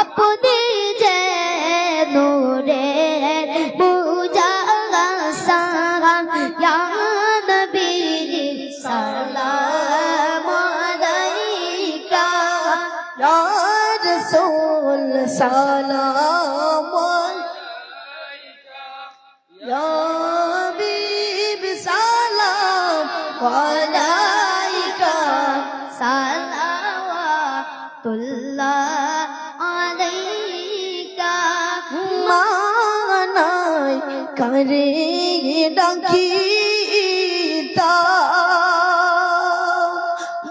আপনি যে নূরের মুজাসাম ইয়া নবী সালাম আলাইকা ইয়া রাসূল সালাম করে ডাকি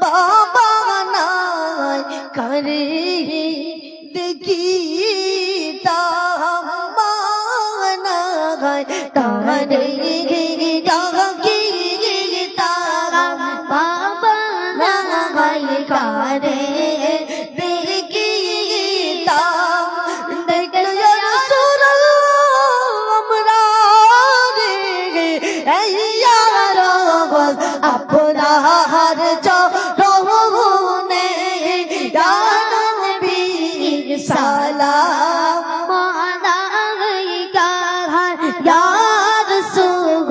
বাবা নাই করে দেখি মানাই তারে আপনার চরণে জানবি সালাম। মালাইকা ইয়া রাসূল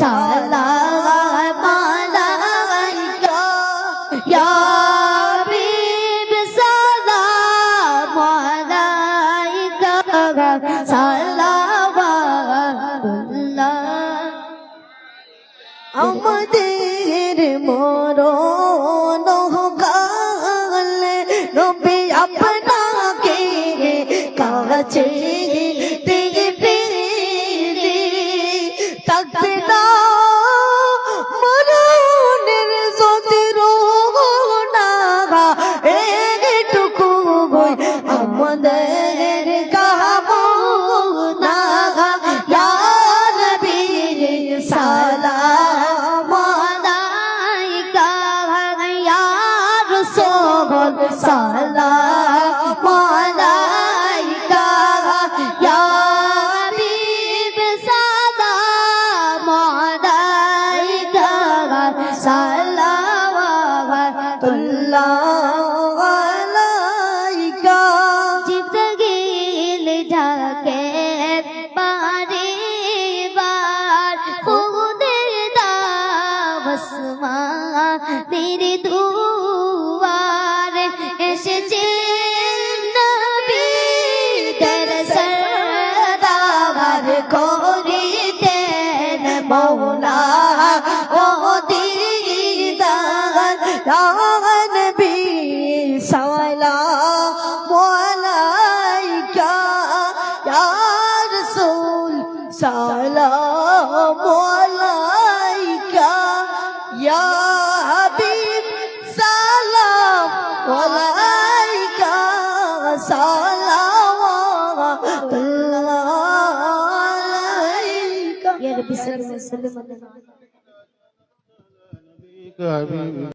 সালাম আলাইকা। ইয়া হাবিব সালাম মরণ সালাম আলাইকা ইয়া হাবিব সালাম আলাইকা সালাওয়াতুল্লাহ আলাইকা জিবরিল ঢাকে পারে বার খুদের দাবসমা তেরে দুয়ার করিতেন মৌলা ও দিদার। ইয়া রব্বি সাল্লাল্লাহু আলাইহি ওয়াসাল্লাম